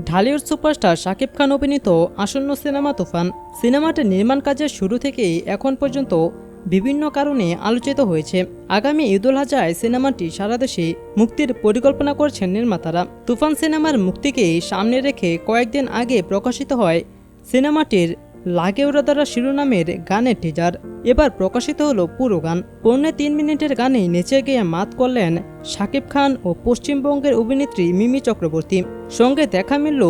Dhallywood superstar Shakib Khan অভিনীত আসন্ন cinema তুফান। সিনেমাটির নির্মাণ কাজের শুরু থেকেই এখন পর্যন্ত বিভিন্ন কারণে আলোচিত হয়েছে। আগামী ঈদুল হাজায় সিনেমাটি সারা দেশে মুক্তির পরিকল্পনা করছেন নির্মাতারা। তুফান সিনেমার মুক্তিকে সামনে রেখে কয়েকদিন আগে প্রকাশিত হয় সিনেমাটির লাগে উড়াদারা শিরোনামের গানের টিজার এবার প্রকাশিত হলো পুরো গান। পৌনে তিন মিনিটের গানে নেচে গিয়ে মাত করলেন শাকিব খান ও পশ্চিমবঙ্গের অভিনেত্রী মিমি চক্রবর্তী। সঙ্গে দেখা মিলল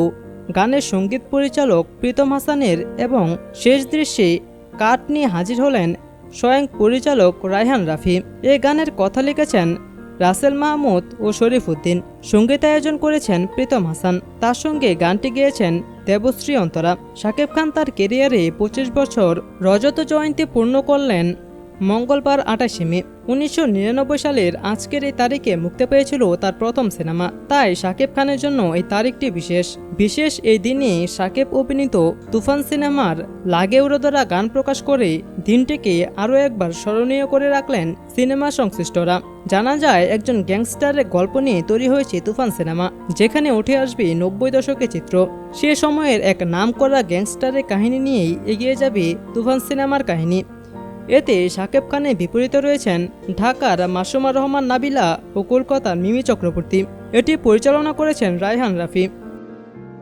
গানের সংগীত পরিচালক প্রীতম হাসানের এবং শেষ দৃশ্যে কাট নিয়ে হাজির হলেন স্বয়ং পরিচালক রায়হান রাফি। এ গানের কথা লিখেছেন রাসেল মাহমুদ ও শরীফুদ্দিন সঙ্গীতায়োজন করেছেন প্রীতম হাসান। তার সঙ্গে গানটি গেয়েছেন দেবশ্রী অন্তরা শাকিব খান তার কেরিয়ারে পঁচিশ বছর রজত জয়ন্তী পূর্ণ করলেন। মঙ্গলবার আটাশে মে উনিশশো নিরানব্বই সালের আজকের এই তারিখে মুক্তি পেয়েছিল তার প্রথম সিনেমা। তাই শাকিব খানের জন্য এই তারিখটি বিশেষ। বিশেষ এই দিনে শাকিব অভিনীত তুফান সিনেমার লাগে উড়োদরা গান প্রকাশ করে দিনটিকে আরও একবার স্মরণীয় করে রাখলেন সিনেমা সংশ্লিষ্টরা। জানা যায়, একজন গ্যাংস্টারের গল্প নিয়ে তৈরি হয়েছে তুফান সিনেমা, যেখানে উঠে আসবে নব্বই দশকের চিত্র। সে সময়ের এক নামকরা গ্যাংস্টারের কাহিনী নিয়েই এগিয়ে যাবে তুফান সিনেমার কাহিনী। এতে সাকিব খানের বিপরীতে রয়েছেন ঢাকার মাসুমা রহমান নাবিলা ও কলকাতার মিমি চক্রবর্তী। এটি পরিচালনা করেছেন রায়হান রাফি।